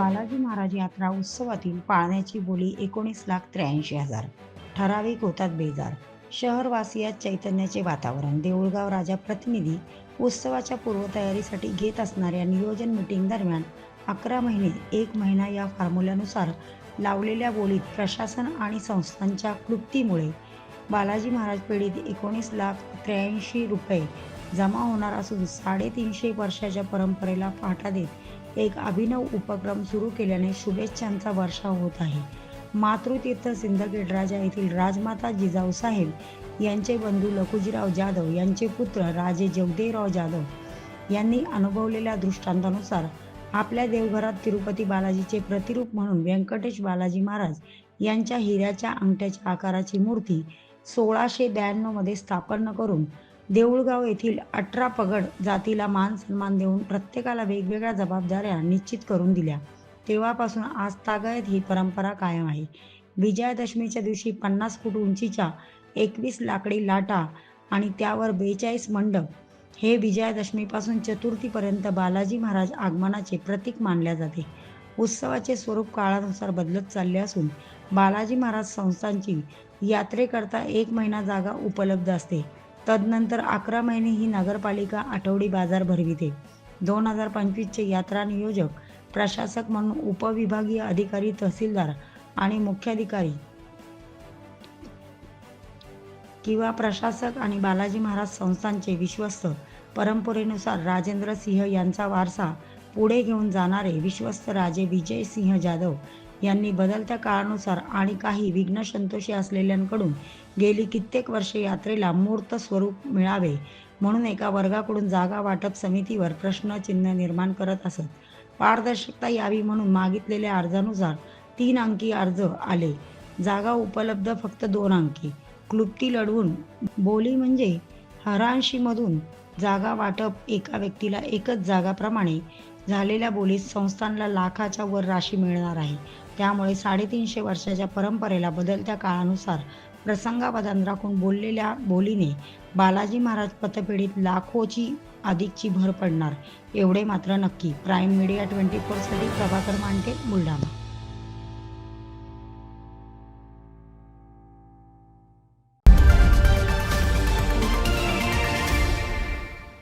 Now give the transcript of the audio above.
बालाजी महाराज यात्रा उत्सवातील पाळण्याची बोली एकोणीस लाख त्र्याऐंशी हजार. ठराविक होतात बेजार. शहरवासियात चैतन्याचे वातावरण. देऊळगाव राजा प्रतिनिधी उत्सवाच्या पूर्वतयारीसाठी घेत असणाऱ्या नियोजन मीटिंग दरम्यान अकरा महिने एक महिना या फॉर्म्युल्यानुसार लावलेल्या बोलीत प्रशासन आणि संस्थांच्या क्लुप्तीमुळे बालाजी महाराज पेढीत एकोणीस लाख त्र्याऐंशी रुपये जमा होणार असून साडेतीनशे वर्षाच्या परंपरेला फाटा देत एक अभिनव उपक्रम सुरू केल्याने शुभेच्छांचा वर्षा होत आहे. मातृतीर्थ सिंदखेड राजा येथील राजमाता जिजाऊ साहेब यांचे बंधू लखुजीराव जाधव यांचे पुत्र राजे जगदेवराव जाधव यांनी अनुभवलेल्या दृष्टांतानुसार आपल्या देवघरात तिरुपती बालाजीचे प्रतिरूप म्हणून व्यंकटेश बालाजी महाराज यांच्या हिऱ्याच्या अंगठ्याच्या आकाराची मूर्ती सोळाशे ब्याण्णवमध्ये स्थापन करून देऊळगाव येथील अठरा पगड जातीला मान सन्मान देऊन प्रत्येकाला वेगवेगळ्या जबाबदाऱ्या निश्चित करून दिल्या. तेव्हापासून आज तागायत ही परंपरा कायम आहे. विजयादशमीच्या दिवशी पन्नास फूट उंचीच्या एकवीस लाकडी लाटा आणि त्यावर बेचाळीस मंडप हे विजयादशमीपासून चतुर्थीपर्यंत बालाजी महाराज आगमनाचे प्रतीक मानल्या जाते. उत्सवाचे स्वरूप काळानुसार बदलत चालले असून बालाजी महाराज संस्थांची यात्रेकरता एक महिना जागा उपलब्ध असते. तदनंतर अकरा महिने ही नगरपालिका आठवडी बाजार भरविते. दोन हजार पंचवीसचे यात्रा नियोजक प्रशासक म्हणून उपविभागीय अधिकारी तहसीलदार आणि मुख्याधिकारी किंवा प्रशासक आणि बालाजी महाराज संस्थांचे विश्वस्त परंपरेनुसार राजेंद्र सिंह यांचा वारसा पुढे घेऊन जाणारे विश्वस्त राजे विजय सिंह जाधव यांनी बदलत्या काळानुसार आणि काही विघ्नसंतोषी असलेल्यांकडून गेली कित्येक वर्षे यात्रेला मूर्त स्वरूप मिळावे म्हणून एका वर्गाकडून जागा वाटप समितीवर प्रश्नचिन्ह निर्माण करत असत. पारदर्शकता यावी म्हणून मागितलेल्या अर्जानुसार तीन अंकी अर्ज आले. जागा उपलब्ध फक्त दोन अंकी. क्लुप्ती लढवून बोली म्हणजे हरांशीमधून जागा वाटप एका व्यक्तीला एकच जागाप्रमाणे झालेल्या बोलीत संस्थांना लाखाच्या वर राशी मिळणार आहे. त्यामुळे साडेतीनशे वर्षाच्या परंपरेला बदलत्या काळानुसार प्रसंगावधान राखून बोललेल्या बोलीने बालाजी महाराज पतपेढीत लाखोची अधिकची भर पडणार एवढे मात्र नक्की. प्राईम मीडिया ट्वेंटी फोरसाठी प्रभाकर मांडके बुलढाणा.